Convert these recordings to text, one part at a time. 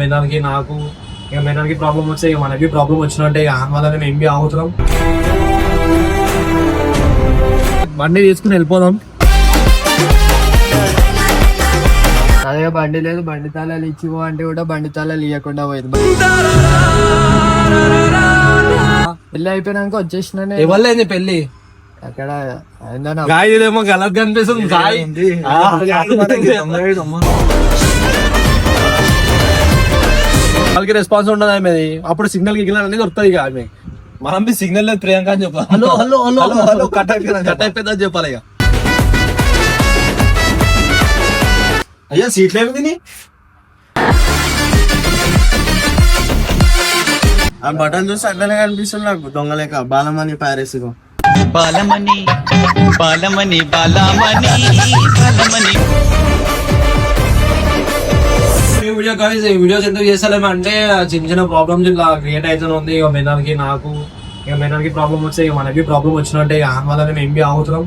మేదానికి నాకు ఇక మేదానికి ప్రాబ్లం వస్తే ఇక మనకి ప్రాబ్లం వచ్చినట్టే ఇక వల్ల మేము బి ఆగుతున్నాం. బండి తీసుకుని వెళ్ళిపోదాం. అదే బండి లేదు బండి తాళాలు ఇచ్చిపో అంటే కూడా బండి తాళాలు ఇవ్వకుండా పోయింది. పెళ్ళి అయిపోయినాక వచ్చేసిన. ఇవ్వలేదు పెళ్ళి అక్కడ అయిందన్న. గాయ. ఇదేమో గలత్ కనిపిస్తుంది గాయ వాళ్ళకి రెస్పాన్స్ ఉండదు ఆమె అప్పుడు సిగ్నల్ గిగ్నల్ అనేది దొరుకుతుంది ఇక ఆమె. మనం సిగ్నల్ లేదు ప్రియాంక అని చెప్పాలి? Hello hello hello hello cut అయిపోయింది కట్ అయిపోయిందని చెప్పాలి? ఇక? అయ్యా సీట్లు ఏమి తిని ఆ బటన్ చూస్తే అట్లనే కనిపిస్తుంది నాకు. దొంగలేక బాలమని ప్యారిస్ బాలమణి బాలమణి బాలమణి బాలమణి. ఈ వీడియో guys, ఈ వీడియోస్ ఎందుకు చేస్తలేము అంటే చిన్న చిన్న ప్రాబ్లమ్స్ ఇలా క్రియేట్ అవుతుంది ఇక మేదానికి నాకు ఇక మేదానికి ప్రాబ్లం వస్తే ఇక మనకి ప్రాబ్లం వచ్చినట్టే ఇక వల్ల మేము బి ఆగుతున్నాం.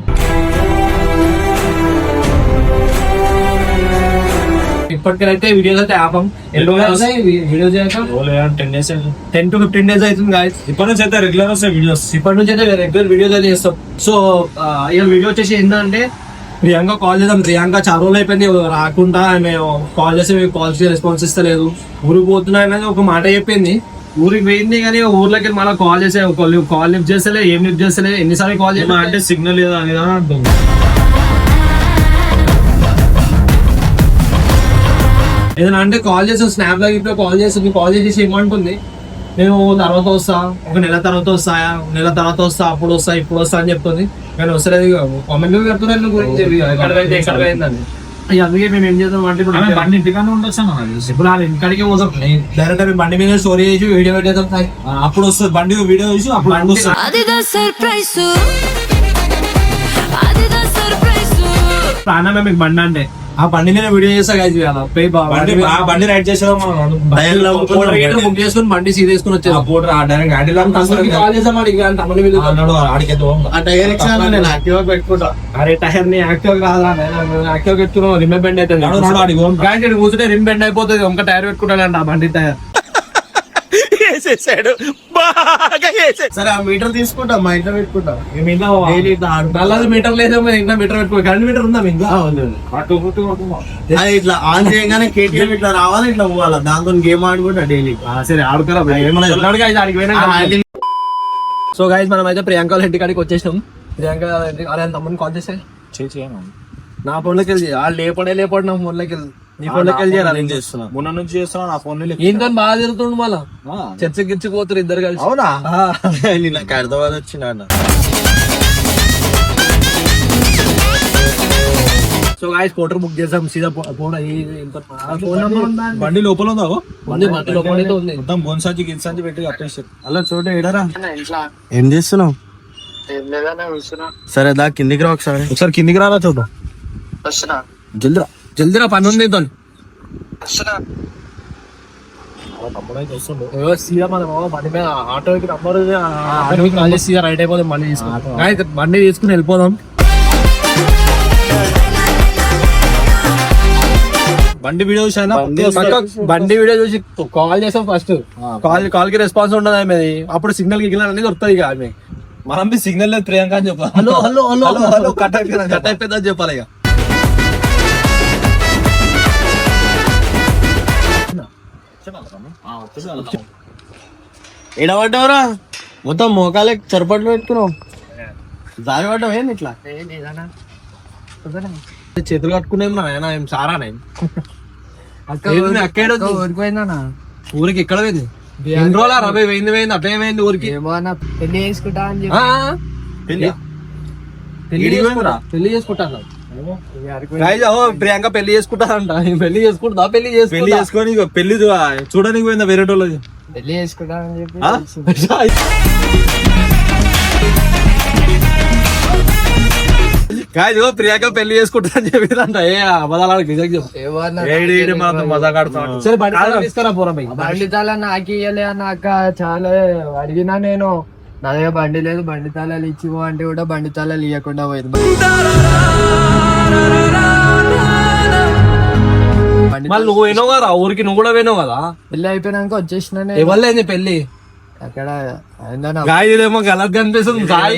ఇప్పటికైతే వీడియోస్ అయితే ఆపం. ఎన్నో videos ten days ten to fifteen days అవుతుంది గాయస్ ఇప్పటి నుంచి అయితే రెగ్యులర్ వస్తాయి వీడియోస్ ఇప్పటి నుంచి అయితే రెగ్యులర్ వీడియోస్ అయితే చేస్తాం. సో ఇక వీడియో వచ్చేసి ఏంటంటే ప్రియాంక కాల్ చేద్దాం. ప్రియాంక చాలా రోజులు అయిపోయింది. రాకుండా ఆమె కాల్ చేస్తే మీకు కాల్స్ రెస్పాన్స్ ఇస్తలేదు. ఊరికి పోతున్నా అనేది ఒక మాట చెప్పింది. ఊరికి పోయింది కానీ ఊర్లోకి మళ్ళీ కాల్ చేసే కాల్ లిఫ్ట్ చేస్తలే ఏం లిఫ్ట్ చేస్తలే ఎన్నిసార్లు కాల్ చేసినా అంటే సిగ్నల్ లేదా అనేది అని అర్థం. ఏదైనా అంటే కాల్ చేసి స్నాప్ లాగా ఇప్పుడు కాల్ చేసి కాల్ చేసి ఏమంటుంది? నేను తర్వాత వస్తా ఒక నెల తర్వాత వస్తాయా నెల తర్వాత వస్తా అప్పుడు వస్తా ఇప్పుడు వస్తా అని చెప్తుంది. కానీ వస్తలేదు కామెంట్ పెడుతున్నాను గురించి. ఎక్కడ పోయింది ఎక్కడ పోయిందని ఇక అందుకే మేము ఏం చేద్దాం అంటే ఇప్పుడు బండి ఇంటికానే ఉండొచ్చు. ఇప్పుడు వాళ్ళ ఇంటికాడికి పోతాం డైరెక్ట్ మేము బండి మీద స్టోరీ చేసి వీడియో పెట్టేద్దాం. అప్పుడు వస్తుంది. బండి వీడియో చూసి అప్పుడు సర్ప్రైజ్ ప్రాణమే మీకు బండి అంటే. ఆ బండి మీద వీడియో ఇవాళ. పోయి బా- బండి బండి ఆ బండి రైడ్ చేసేదా మనం. బుక్ చేసుకుని బండి. సీదా వేసుకుని వచ్చేది పోటర్ ఆ డైరెక్ట్ గాడిలో తమ్ముడికి కాల్ చేసాం అడిగి తమ్ముడి మీద. అన్నాడు. ఆ టైర్ నేను యాక్టివ్ పెట్టుకుంటా. అరే టైర్ని యాక్టివ్ కాదా యాక్టివ్ పెట్టుకున్నాం రిమ్ బెండ్. గాడి కూర్చుంటే రిమ్ బెండ్ అయిపోతుంది ఒక టైర్ పెట్టుకుంటాడంట ఆ బండి టైర్. సరే ఆ మీటర్ తీసుకుంటా మా ఇంట్లో పెట్టుకుంటా. మీద డైలీ ఇట్లా ఆడు నల్లది మీటర్ లేదు ఇంకా మీటర్ పెట్టుకో. కరెంట్ మీటర్ ఉందా మీ ఇంట్లో? అది ఇట్లా ఆన్ చేయగానే కేటీఎం ఇట్లా రావాలి ఇట్లా పోవాలా. దాంతో గేమ్ ఆడుకుంటా డైలీ. ఆ, సరే ఆడుకోరా ఏమన్నా ఎట్లాడుగా అయితే ఆడికి పోయినా సో గైస్ మనం అయితే ప్రియాంక వాళ్ళ ఇంటి కాడికి వచ్చేసినాం. ప్రియాంక వాళ్ళ అరే తమ్ముని కాల్ చేస్తే? నా ఫోన్లోకి వెళ్ళి వాళ్ళు లేపడే లేపడు నా ఫోన్లోకి వెళ్ళి నీ ఫోన్లోకి వెళ్ళి నేను. చేస్తున్నా మొన్న నుంచి చేస్తున్నా నా ఫోన్ ఈయనతో బాగా తిరుగుతుండు మళ్ళా. చర్చ గిచ్చిపోతారు ఇద్దరు కలిసి. అవునా? ఆ. నాకు హైదరాబాద్ వచ్చిన అన్న సో గాయస్ బుక్ చేసాం. సీదా ఫోన్ నెంబర్? బండి లోపల ఉందా? ఉంది బండి లోపల ఉంది. మొత్తం బోన్సాచి గిన్సాచి పెట్టి కట్టేసారు అలా చోట ఎడరా ఏం చేస్తున్నావు? సరే దా కిందికి రా ఒకసారి. ఒకసారి కిందికి రారా చూద్దాం. వస్తున్నా జల్దిరా. జల్దిరా పని ఉంది ఇతను వస్తున్నా ఏవో సీదా మన మామ బండి మీద ఆటోకి నంబర్ ఆటోకి కాల్ చేసి సీదా రైట్ తీసుకుని గాయస్ బండి తీసుకుని వెళ్ళిపోదాం. బండి వీడియో చూసానా బండి వీడియో చూసి కాల్ చేసాం ఫస్ట్ కాల్ కాల్కి రెస్పాన్స్ ఉండదు ఆమె అప్పుడు సిగ్నల్ గిగ్నల్ అనేది దొరుకుతుంది ఇక ఆమె. మనం సిగ్నల్ లేదు ప్రియాంక అని చెప్పాలి. Hello hello hello hello, hello, cut అయిపోయింది. కట్ అయిపోయిందని చెప్పాలి ఇక. ఎడబడ్డావురా మొత్తం మోకాలే చెరపట్లు పెట్టుకున్నావు. దారి పడ్డావు ఏంది ఇట్లా? చేతులు కట్టుకునేం ఏం సారా నేను? ఊరికి ఎక్కడ పోయింది? ఎన్ని రోజులు రబై పోయింది పోయింది అట్లా ఏమైంది ఊరికి? పెళ్ళి చేసుకుంటా అని చెప్పి. పెళ్ళి? చేసుకుంటా? పెళ్ళి ఓ ప్రియాంక పెళ్ళి చేసుకుంటారంట పెళ్ళి చేసుకుంటా పెళ్ళి పెళ్ళి చేసుకుంటా చేసుకొని ఇగో పెళ్ళి చూ- చూడడానికి పోయిందా వేరే వాళ్ళది పెళ్ళి చేసుకుంటా అని చెప్పి ప్రియాంక పెళ్ళి చేసుకుంటా అని చెప్పిరంట. ఏ అబద్ధాలకు నిజంగా చెప్పు. తాళాలు నాకు ఇయ్యలే అన్న అక్క. చాలా అడిగినా నేను నా దగ్గర బండి లేదు బండి తాళాలు ఇచ్చిపో అంటే కూడా బండి తాళాలు ఇవ్వకుండా పోయింది. బండి మళ్ళీ నువ్వు పోయినావు కదా ఊరికి నువ్వు కూడా పోయినావు కదా? పెళ్ళి అయిపోయినాక వచ్చేసిన. ఎవరిలేంది పెళ్ళి అక్కడ అయిందన్న గాయ ఇదేమో గలత్ కనిపిస్తుంది గాయ.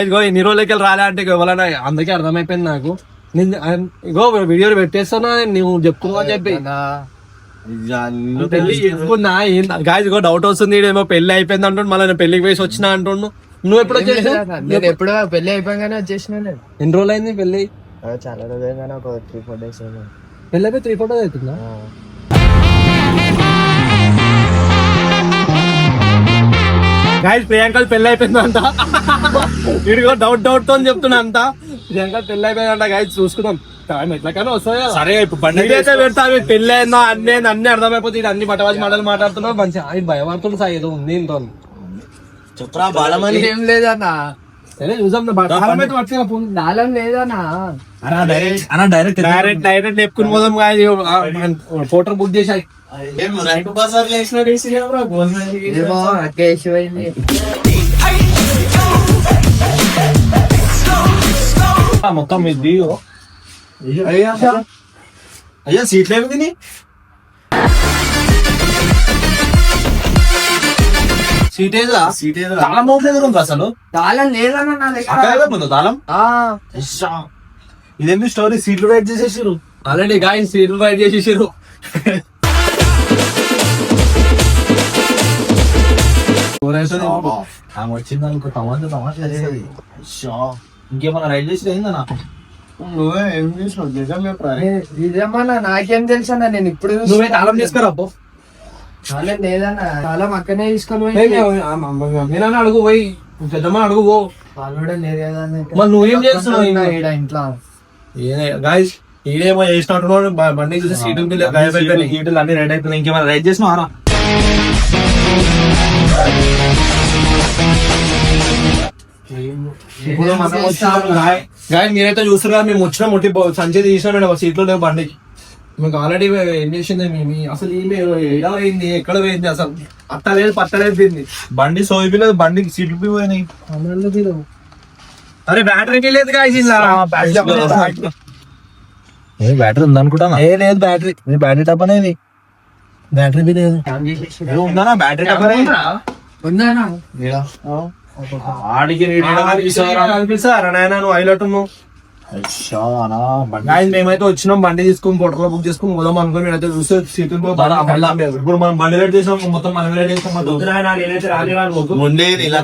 ఇదిగో ఇన్ని రోజులకి రాలే అంటే ఎవరైనా అందుకే అర్థమైపోయింది నాకు. ఇగో వీడియో పెట్టేస్తాను నువ్వు చెప్పుకో అని చెప్పి. పెళ్ళి చేసుకున్నా గాయ ఇగో డౌట్ వస్తుంది ఏమో పెళ్ళి అయిపోయింది అంటుండు మళ్ళీ పెళ్ళికి వేసి వచ్చినా అంటుండు. నువ్వు ఎప్పుడు వచ్చేసావు? నేను ఎప్పుడు? పెళ్ళి అయిపోయాగానే వచ్చేసిన నేను. ఎన్ని రోజులు అయింది పెళ్ళి చాలా రోజు అయిందని ఒక త్రీ ఫోర్ డేస్ పెళ్ళి అయిపోయి త్రీ ఫోటోస్ అవుతుందా? గాయస్ ప్రియాంక పెళ్ళి అయిపోయిందంట. వీడిగో డౌట్ డౌట్తో చెప్తున్నా అంట. పెళ్ళి అయిపోయిందంట గాయస్ చూసుకుందాం. టైం ఎట్లకైనా వస్తుంది కదా సరే ఇప్పుడు బండి అయితే పెడతా పెళ్ళి అయిందో అన్ని అర్థమైపోతుంది. ఇది అన్ని బట్టవాసి మాటలు మాట్లాడుతున్నావు. మంచిగా ఆయన భయపడుతుంది సార్ ఏదో ఉంది ఇంతో చెప్పరా బాలమని ఏం లేదన్నా. సరే చూసాం లేదన్నా. డైరెక్ట్ అన్న డైరెక్ట్ డైరెక్ట్ పోదాం ఫోటో బుక్ చేసాయి మొత్తం ఇది అయ్యా సీట్లు ఏమి తిని సీట్ ఏదా సీట్ ఏదో తాళం మోపలేదు ఉంది అసలు తాళం లేదన్నా నా దగ్గర తాళం ఇదేంటి స్టోరీ సీట్లు రైట్ చేసేసారు ఆల్రెడీ గాయ సీట్లు రైడ్ చేసేసారు ఆమె వచ్చింది అనుకో తమాషా తమాషా ఇంకేమన్నా రైట్ చేసి అయిందన్నా నువ్వే ఏం చేసినావు? జగన్ చెప్పరా నే- ఇదేమన్నా నాకేం తెలుసు అన్న నేను ఇప్పుడు. నువ్వే తాళం పో తాళం లేదన్నా తాళం అక్కనే తీసుకొని అడుగు పోయి పెద్దమ్మ అడుగు పో. లేదు కదా. మరి నువ్వేం చేస్తున్నావు? ఈడ ఇంట్లో. గాయస్ ఈడేమో చేసినట్టు బండి చూసి సీటు సీట్లు అన్ని రెడీ అయిపోయినాయి ఇంకేమైనా ఆరా ఇప్పుడు మనం వచ్చినాం గాయ గాయ మీరైతే చూస్తారు కదా మేము వచ్చిన ముట్టి సంచి తీసినా మేము సీట్లో లేవు బండికి. మీకు ఆల్రెడీ ఏం చేసింది? మేము అసలు ఈమె ఎలా పోయింది? ఎక్కడ పోయింది? అసలు అత్తలేదు పట్టలేదు దీన్ని. బండి సోయిపోలేదు బండికి సీట్లు పోయినాయి. అరే బ్యాటరీ లేదు బ్యాటరీ ఉందనుకుంటా ఏ లేదు బ్యాటరీ బ్యాటరీ టప్ అనేది. బ్యాటరీ బి లేదు. ఉందా బ్యాటరీ టప్ ఉందన్నా? ఆడికి నువ్వు హైలైట్ ఉన్నావు. మేమైతే వచ్చినాం బండి తీసుకుని పోటర్లో బుక్ చేసుకుని పోదాం అనుకుని నేనైతే చూస్తే సీట్లు ఇప్పుడు మనం బండి రేట్ చేసాం మొత్తం మనం రేట్ చేసాం నేనైతే రాని ముందే ఇలా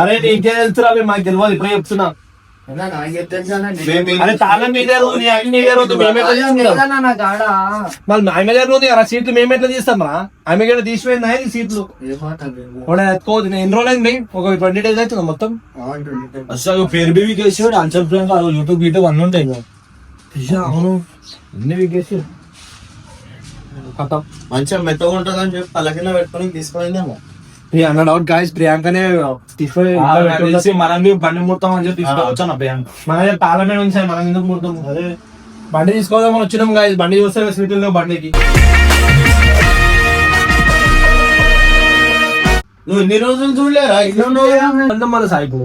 అరే నీకే తెలుసురా మాకు తెలియదు ఇప్పుడే చెప్తున్నా. అరే తాళం అన్ని చేస్తాం కాడ మళ్ళీ ఆమె దగ్గర ఉంది కదా సీట్లు మేము ఎట్లా తీస్తాం రా? ఆమె కూడా తీసిపోయిందా ఈ సీట్లు? కూడా ఎత్తుకోవద్దు నేను ఎన్ని రోజులు అయింది ఒక ట్వంటీ డేస్ అవుతుంది మొత్తం. అసలు పేరు బి వీకేసాడు అన్సర్ యూట్యూబ్ వీడియో అన్నీ ఉంటాయి అవును. అన్ని వీకేసి. మంచిగా మెత్తగా ఉంటుంది అని చెప్పి తల కింద పెట్టుకొని తీసుకుపోయిందేమో. అన్న డౌట్ గాయస్ ప్రియాంకనే తీసుకొని తెలిసి మనం బండి ముడతాం అని చెప్పి తీసుకొచ్చాను ప్రియాంక. మన దగ్గర తాళమే ఉంచాయి మనం ఎందుకు ముడతాం? అదే బండి తీసుకోదామని వచ్చినాం గాయస్ బండి చూస్తే సీట్లు లేవు బండికి. నువ్వు ఎన్ని రోజులు చూడలేరా? ఇల్లు మన సాయిపు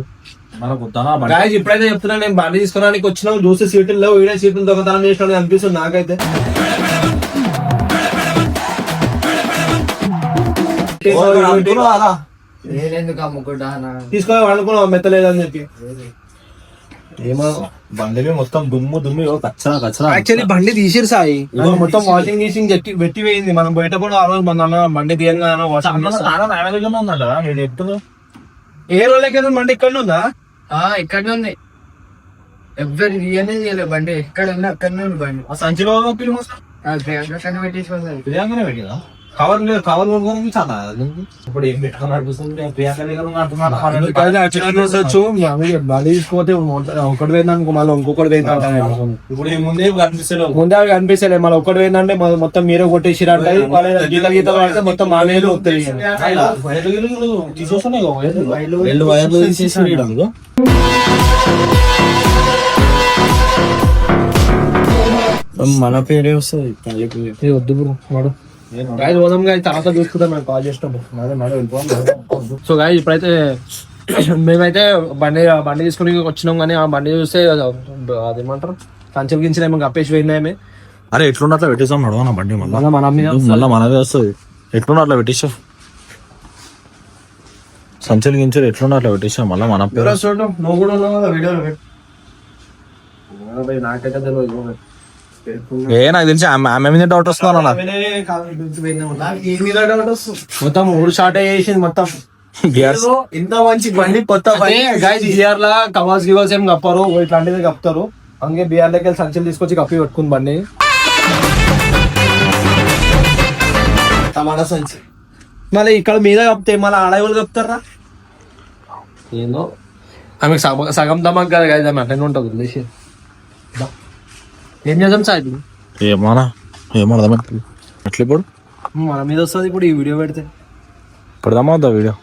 మనకు గాయస్ ఇప్పుడైతే చెప్తున్నా నేను బండి తీసుకోవడానికి వచ్చినాం చూస్తే సీట్లు లేవు ఈడే సీట్లు దొంగతనం చేసినట్టు అనిపిస్తుంది నాకైతే. నేనెందుకు అమ్ముకుంటా? తీసుకో మెత్తలేదని చెప్పి. ఏమో బండి మొత్తం దుమ్ము దుమ్ము కచ్చరా కచ్చరా. యాక్చువల్లీ బండి తీసిరు సాయి. మొత్తం వాషింగ్ గీసింగ్ చెట్టి వెట్టి పోయింది. మనం బయట కూడా ఆ రోజు మన అన్న బండి తీయంగా వాషింగ్ ఉందంట నేను చెప్తున్నా. ఏ రోజులకి బండి ఇక్కడ ఉందా? ఆ ఇక్కడనే ఉంది. ఎవ్వరు తీయనే చేయలేదు బండి. ఎక్కడ ఉంది అక్కడనే ఉంది బండి. సంచిలో ప్రియాంకనే పెట్టిందా? కవర్ లేదు కవర్ కొనుక్కొని చాలా ఇప్పుడు ఏం పెట్టుకుని నడిపిస్తుంది? ప్రియాంక దగ్గర అంటున్నారు బండి తీసుకోతే ఒకటి పోయిందనుకో మళ్ళీ ఇంకొకటి పోయిందంట ఇప్పుడు ఈ ముందే కనిపిస్తలేవు ముందే అవి కనిపిస్తలే మళ్ళీ ఒకటి పోయిందంటే మొత్తం మీరే కొట్టేసిరు అంటే గీత గీత పడితే మొత్తం మా మీద వస్తాయి వైర్లు తీసేసి. మన పేరే వస్తుంది. వద్దు బ్రో వాడు. గాయస్ పోదాం గాయ తర్వాత చూసుకుంటాం మేము కాల్ చేసినప్పుడు సో గాయ ఇప్పుడైతే మేమైతే బండి బండి తీసుకుని వచ్చినాం కానీ ఆ బండి చూస్తే అదేమంటారు? సంచల్ గించిన ఏమో కప్పేసి పోయినామే అరే ఎట్లున్న అట్లా పెట్టేసాం నడవ నా బండి మళ్ళీ? మన మీద మళ్ళీ మనదే వస్తుంది. ఎట్లున్న అట్లా పెట్టేసాం? సంచలు గించలు ఎట్లున్న అట్లా పెట్టేసాం? మళ్ళీ మన పేరు. చూడడం నువ్వు కూడా ఉన్నావు కదా వీడియోలో. నాకైతే తెలియదు ఏ నాకు తెలిసి ఆమె మీద డౌట్ వస్తుంది మొత్తం ఊరు స్టార్ట్ చేసింది మొత్తం. ఇంత మంచి బండి కొత్త బండి. గాయస్ బిఆర్ లా కవాస్ గివాస్ ఏం కప్పారు. ఇట్లాంటివి కప్తారు అందుకే బిఆర్ లకి వెళ్ళి సంచులు తీసుకొచ్చి కప్పి పెట్టుకుంది బండి. టమాటా సంచి మళ్ళీ ఇక్కడ మీద కప్తే మళ్ళీ ఆడవాళ్ళు కప్తారా ఏందో? ఆమెకు సగం సగం దమాక్ కదా గాయస్ ఆమె అట్లనే ఉంటుంది. ఏం చేద్దాం సార్ ఏమన్నా? అర్థమైంది ఎట్లా ఇప్పుడు? మన మీద వస్తుంది ఇప్పుడు ఈ వీడియో పెడితే. పెడదామా వద్దా వీడియో?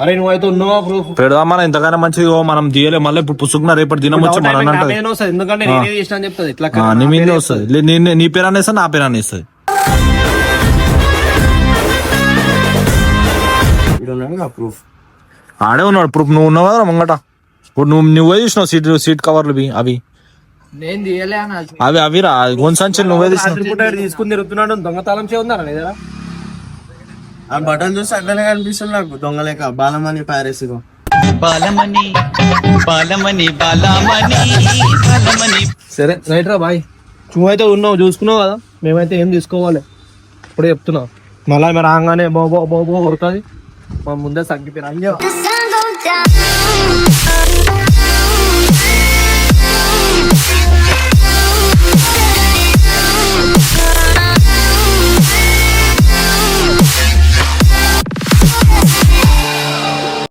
అరే నువ్వైతే ఉన్నావా ప్రూఫ్ పెడదామా? ఇంతకన్నా మంచిది మనం తీయలే మళ్ళీ ఇప్పుడు పుసుకున్న రేపటి దినం వచ్చి మన ఎందుకంటే నేనే చేసిన అని చెప్తుంది. ఇట్లా నీ మీదే వస్తుంది. నీ- పేరు అనేస్తా నా పేరు అనేస్తుంది ప్రూఫ్ ఆడే ఉన్నాడు ఇప్పుడు నువ్వు ఉన్నావు కదా ముంగట. ఇప్పుడు నువ్వు నువ్వే చూసినావు సీట్ సీట్ కవర్లు అవి. నేను తీయలే అవి అవి రా గొంతు సంచులు నువ్వే తీసుకుని తిరుగుతున్నాడు? దొంగతాళం చేస్తున్నారా నీ దగ్గర ఆ బటన్ చూస్తే అట్లనే కనిపిస్తుంది నాకు. దొంగలేక బాలమని ప్యారెస్ బాలమణి బాలమణి బాలమణి బాలమణి. సరే రైట్ రా బాయ్. నువ్వైతే ఉన్నావు చూసుకున్నావు కదా? మేమైతే ఏం తీసుకోవాలి? ఇప్పుడే చెప్తున్నా. మళ్ళీ మీరు రాగానే బో బో బో బో కొడుతుంది. మా ముందే తగ్గిపోయినా